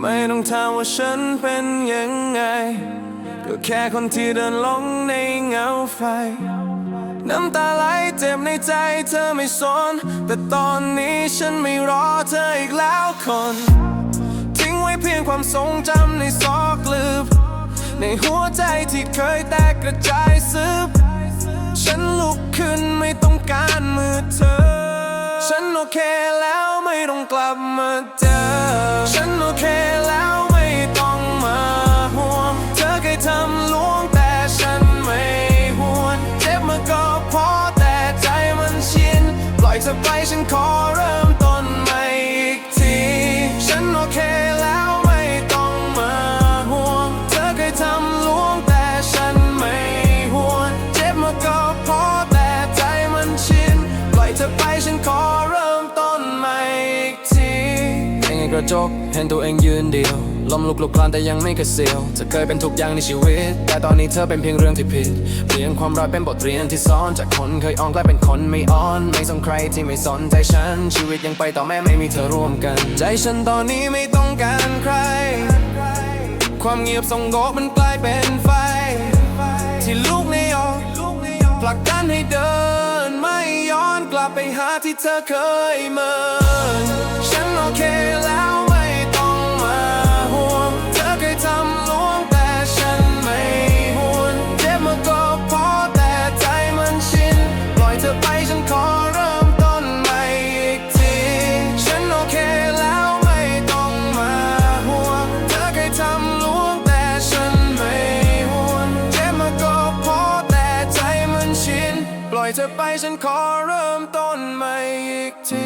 ไม่ต้องถามว่าฉันเป็นยังไง ก็แค่คนที่เดินหลงในเงาไฟ น้ำตาไหลเจ็บในใจเธอไม่สน แต่ตอนนี้ฉันไม่รอเธออีกแล้วคน ทิ้งไว้เพียงความทรงจำในซอกลืบ ในหัวใจที่เคยแตกกระจายซึบ เคแล้วไม่ต้องกลับมาเจอ ฉันโอเคแล้วไม่ต้องมาห่วง เธอเคยทำลวงแต่ฉันไม่ห่วนเจ็บมาก็พอแต่ใจมันชิน ปล่อยเธอไปฉันขอเริ่มต้นใหม่อีกที ฉันโอเคแล้วไม่ต้องมาห่วง เธอเคยทำลวงแต่ฉันไม่ห่วนเจ็บมาก็พอแต่ใจมันชิน ปล่อยเธอไปฉันขอ กระจก เห็นตัวเองยืนเดียวลมลุกลุกคลานแต่ยังไม่กระเซียวเธอเคยเป็นทุกอย่างในชีวิต แต่ตอนนี้เธอเป็นเพียงเรื่องที่ผิด เปลี่ยนความรักเป็นบทเรียนที่ซ้อนจากคนเคยอ่อนกลายเป็นคนไม่อ่อน ไม่สนใครที่ไม่สนใจฉัน ชีวิตยังไปต่อแม้ไม่มีเธอร่วมกัน ใจฉันตอนนี้ไม่ต้องการใคร ความเงียบสงบมันกลายเป็นไฟ ที่ลุกในอกผลักดันให้เดิน ไม่ย้อนกลับไปหาที่เธอเคยเมิน เธอไปฉันขอเริ่มต้นใหม่อีกที